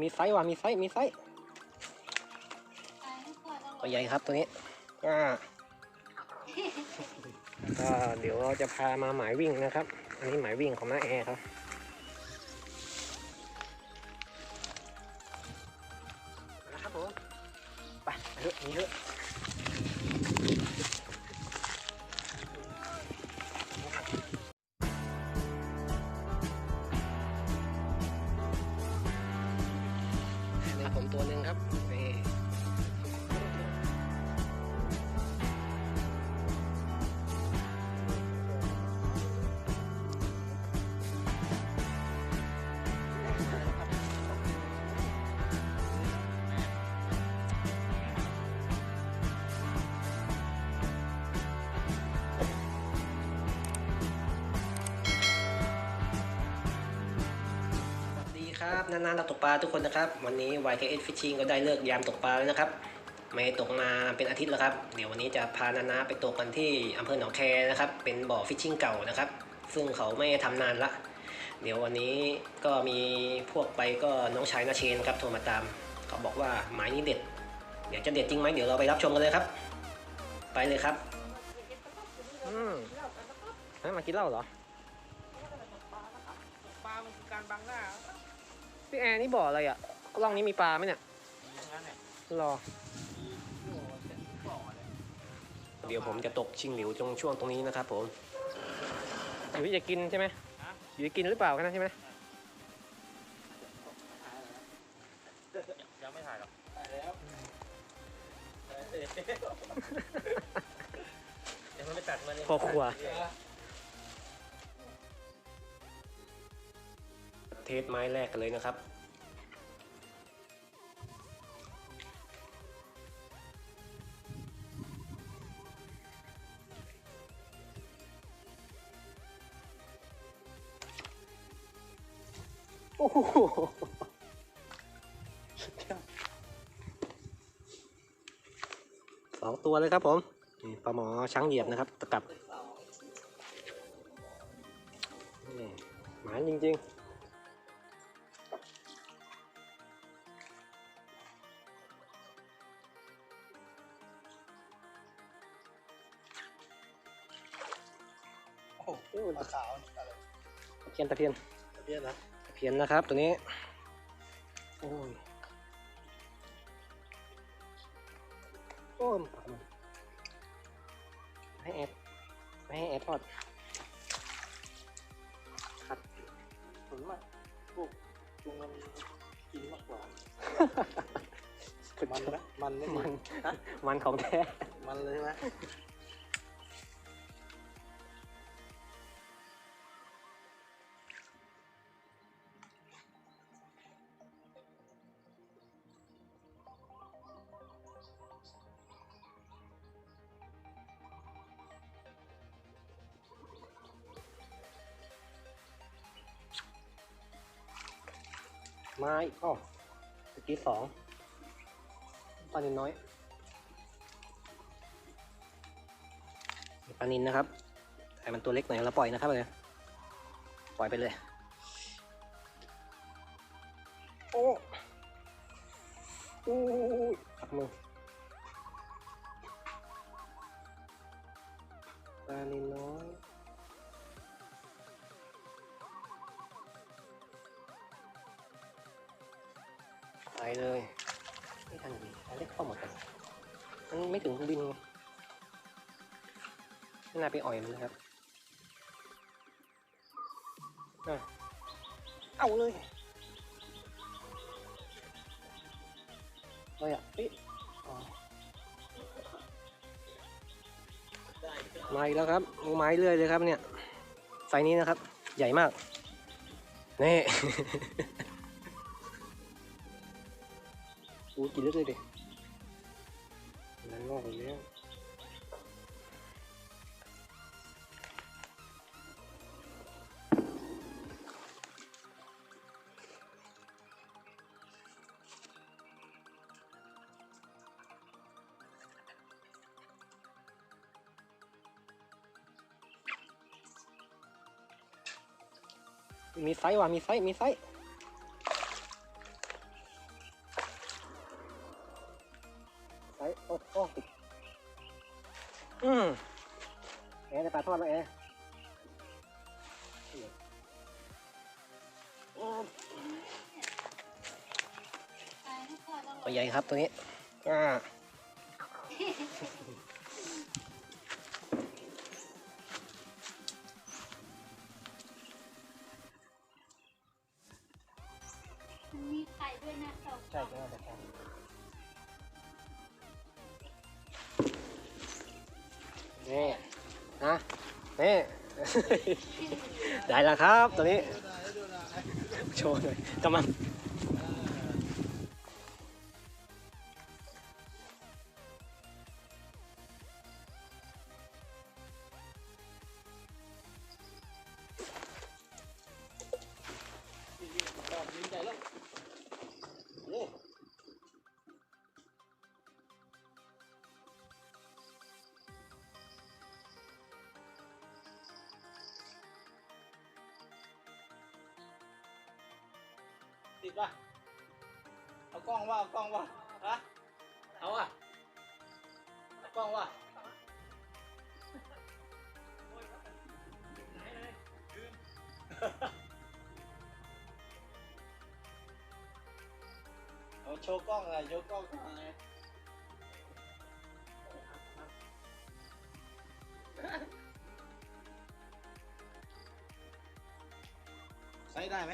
มีไซส์ว่ะมีไซส์มีไซส์ตัวใหญ่ครับตัวนี้อ่าก็เดี๋ยวเราจะพามาหมายวิ่งนะครับ อันนี้หมายวิ่งของน้าแอร์ครับมาแล้วครับผมไปไปเถอะหนี่เถอะ นานๆเราตกปลาทุกคนนะครับ วันนี้ YKS Fishing ก็ได้เลิกยามตกปลาแล้วนะครับ ไม่ตกมาเป็นอาทิตย์แล้วครับ เดี๋ยววันนี้จะพานานาไปตกกันที่อำเภอหนองแคนะครับ เป็นบ่อฟิชชิ่งเก่านะครับ ซึ่งเขาไม่ทำนานละ เดี๋ยววันนี้ก็มีพวกไปก็น้องชายนาเชนครับโทรมาตาม เขาบอกว่าหมายนี้เด็ด เดี๋ยวจะเด็ดจริงไหมเดี๋ยวเราไปรับชมกันเลยครับ ไปเลยครับ อืมให้มากินเหล้าเหรอ ปลามันคือการบังหน้า พี่แอร์นี่บ่ออะไรอะร่องนี้มีปลาไหมเนี่ยอย่างนั้นเนี่ยรอโอ้โหเจ็ดบ่อเลยเดี๋ยวผมจะตกชิงหลิวตรงช่วงตรงนี้นะครับผมอยู่ที่จะกินใช่ไหมฮะอยู่ที่กินหรือเปล่ากันนะใช่ไหมยังไม่ถ่ายหรอกถ่ายแล้วยังไม่ตัดมาเลยพ่อครัว เทสไม้แรกกันเลยนะครับ โอ้โหสองตัวเลยครับผมนี่ปลาหมอช้างเหยียบนะครับ ตะกับหมานจริงโอ้โหปลาขาวอะไรๆตะเพียนตะเพียนตะเพียนนะตะเพียนนะครับ ตัวนี้โอ้ยโอ้ยปากมันให้แอดไม่ให้แอดทอดครับส่วนมากพวกจุงมันกินมากกว่ามันนะมันไม่มัมันนมันของแท้มันเลยใช่ไหม ไม้อ๋อตะกี้สองปลานินน้อยปลานินนะครับแต่มันตัวเล็กหน่อยเราปล่อยนะครับเลยปล่อยไปเลย โอ้โอ้ยขับมือปลานินน้อย ไม่ถึงเครื่องบินไม่น่าไปอ่อยมันนะครับอเอาเลยเลยอะเอ๊ะอ๋อมาอีกแล้วครับงูไม้เรื่อยเลยครับเนี่ยไซนี้นะครับ ใหญ่มาก นี่อู้กินเลยดินั่อกอีก แล้วมีไซส์ว่ะมีไซส์มีไซส์ ตัวใหญ่ครับตัวนี้อ่ามันมีไข่ด้วยนะสองใช่ใช่ใช่นี่นะนี่ ได้แล้วครับตัวนี้ โชว์หน่อยกำลัง ดป่ะ เอากล้องว่าเอากล้องว่าฮะเอาอะเอากล้องว่าเอาโชว์กล้องอะไรโชว์กล้องอะไรใช้ได้ไหม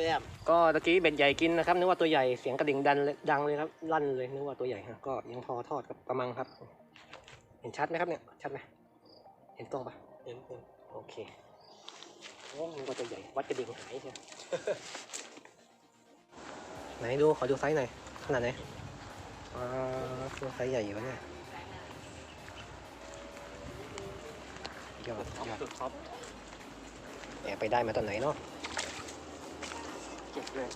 แต้มก็ตะกี้เบ็ดใหญ่กินนะครับนึกว่าตัวใหญ่เสียงกระดิ่งดันเลยดังเลยครับลั่นเลยนึกว่าตัวใหญ่ฮะก็ยังพอทอดกับกระมังครับ เห็นชัดไหมครับเนี่ยชัดไหมเห็นกล้องปะเห็นเห็นโอเคโอ้นึกว่าตัวใหญ่วัดกระดิ่งหายใช่ไหนดูขอดูไซส์หน่อยขนาดไหนอ่าตัวไซส์ใหญ่อยู่วะเนี่ยยอดยอดสุดท็อปแอบไปได้มาตอนไหนเนาะ เก็บเลย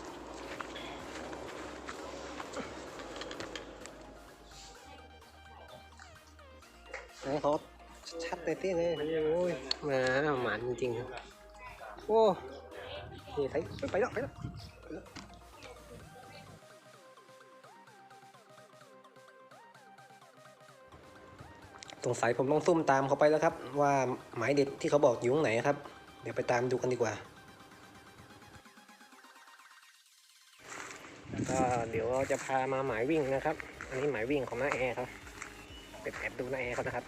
ไหนเขาชัดเลยที่เลยโอ้ยมาหมานจริงๆครับโอ้นี่ไปไปแล้วไปแล้วไปแล้วสงสัยผมต้องซุ่มตามเขาไปแล้วครับ ว่าหมายเด็ดที่เขาบอกอยู่ตรงไหนครับ เดี๋ยวไปตามดูกันดีกว่า ก็เดี๋ยวจะพามาหมายวิ่งนะครับ อันนี้หมายวิ่งของน้าแอร์ครับไปแอบดูน้าแอร์เขานะครับ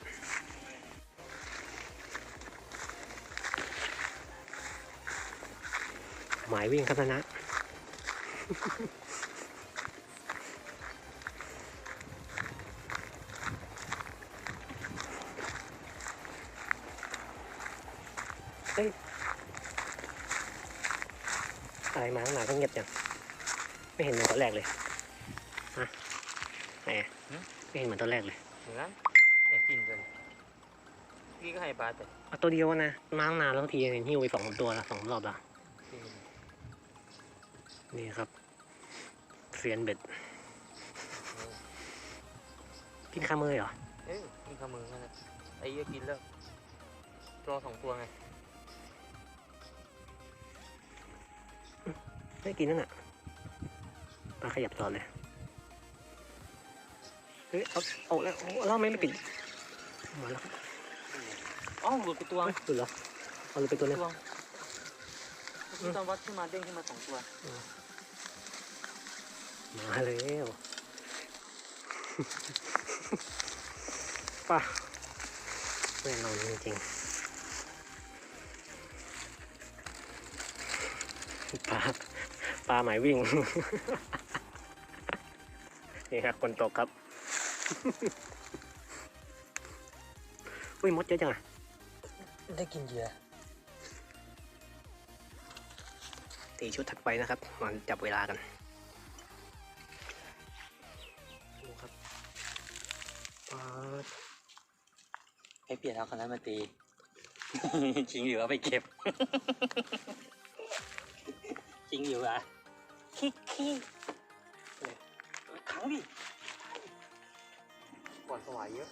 หมายวิ่งครับนะเฮ้ยอะไรมาตั้งนานก็เงียบจัง ไม่เห็นเหมือนตอนแรกเลยฮะไหนอะไม่เห็นเหมือนตอนแรกเลยเหมือนแอบกินกันพี่ก็ให้บาสแต่เอาตัวเดียวนะมาตั้งนานแล้วทีเห็นหิ้วไปสองตัวละสองรอบละนี่ครับเซียนเบ็ดกินข้าวมือเหรอเอ้ยกินข้าวมือกันนะไอ้เหี้ยกินแล้วตัวสองตัวไงไม่กินนั่นน่ะ ปลาขยับต่อเลย เฮ้ย เอาเอาแล้วเอาแล้วไม่ไม่ปิดมาแล้วครับอ๋อหลุดไปตัวเฮ้ยหลุดเหรอเอาหลุดไปตัวนึงตัวที่ตอนวัดขึ้นมาเด้งขึ้นมาสองตัว มาแล้วป่ะแน่นอนจริงๆปลาปลาหมายวิ่ง นี่ครับคนตกครับ อุ้ยมดเยอะจังอะได้กินเหยื่อตีชุดถัดไปนะครับมาจับเวลากันดูครับปลาให้เปลี่ยนเอาคนนั้นมาตี ชิงอยู่เอาไปเก็บ ชิงอยู่อะคิกคิกขัง ดิก่อนสวายเยอะ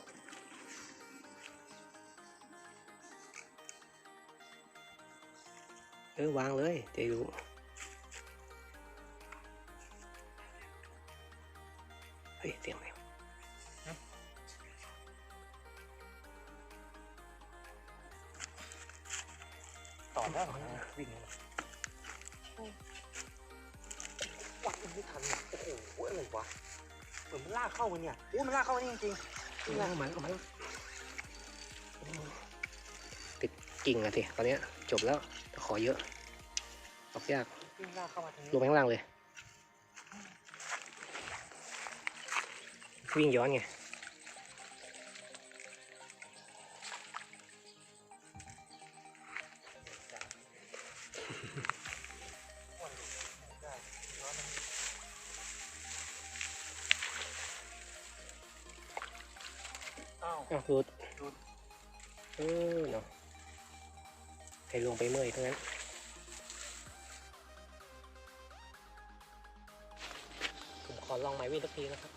เออวางเลยจะได้รู้ เนี่ยโอ้มันลากเข้ามานี่จริงเอามาเอามาเอามาติดกิ่งอะทีตอนเนี้ยจบแล้วแต่ขอเยอะออกยากๆวิ่งลากเข้ามาทางนี้ลงไปข้างล่างเลย วิ่งย้อนไงาวอ้าวรูดรูดเออเนาะให้ลงไปเมื่อยทั้งนั้นผมขอลองไม้วิ่งสักทีนะครับ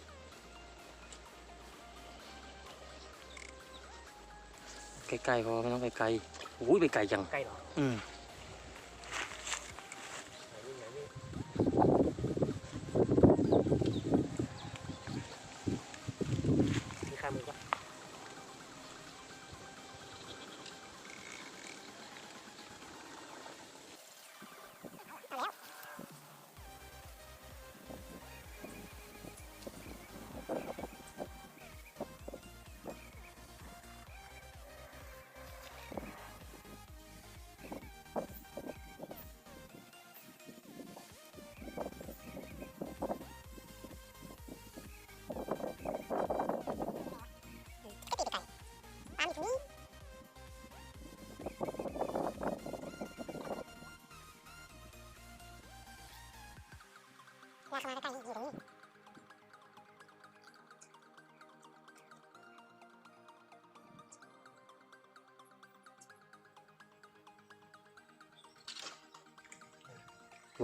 ไกลๆพอไม่ต้องไกลๆโอ้ยไปไกลจังใกล้เหรอ อืม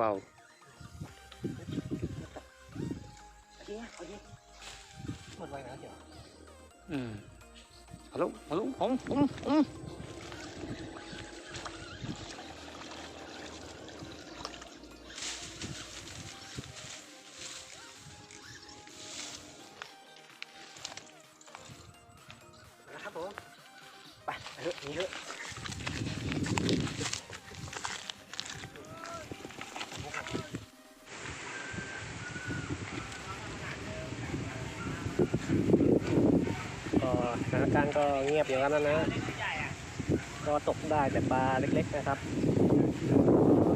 ว้าวจริงเอาจริงหม เถอะก็สถานการณ์ก็เงียบอย่างนั้นนะ ก็ตกได้แต่ปลาเล็กๆนะครับ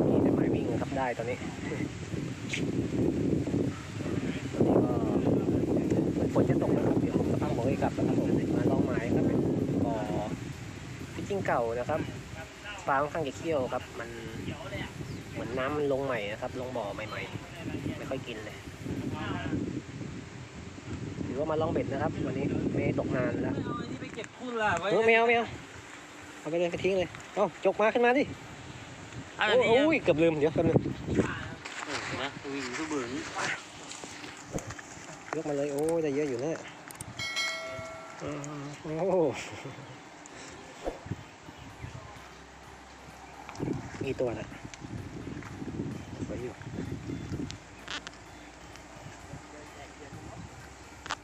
มีแต่หมายวิ่งครับได้ตอนนี้ เก่านะครับปลาค่อนข้างจะเขี้ยวครับ มันเหมือนน้ำมันลงใหม่นะครับ ลงบ่อใหม่ๆ ไม่ค่อยกินเลยหรือว่ามาลองเบ็ดนะครับ วันนี้ไม่ได้ตกนานแล้วเอาอันนี้ไปเก็บคุณล่ะไว้เออไม่เอาไม่เอาเอาไปเลยไปทิ้งเลยเอ้าจกมาขึ้นมาดิอันโอ้นี้โอ้ยเกือบลืมเดี๋ยวแป๊บนึงนะวิ่งทุกเบือนยกมาเลยโอ้ยได้เยอะอยู่นะอืมโอ้ มีตัวนะสวยอยู่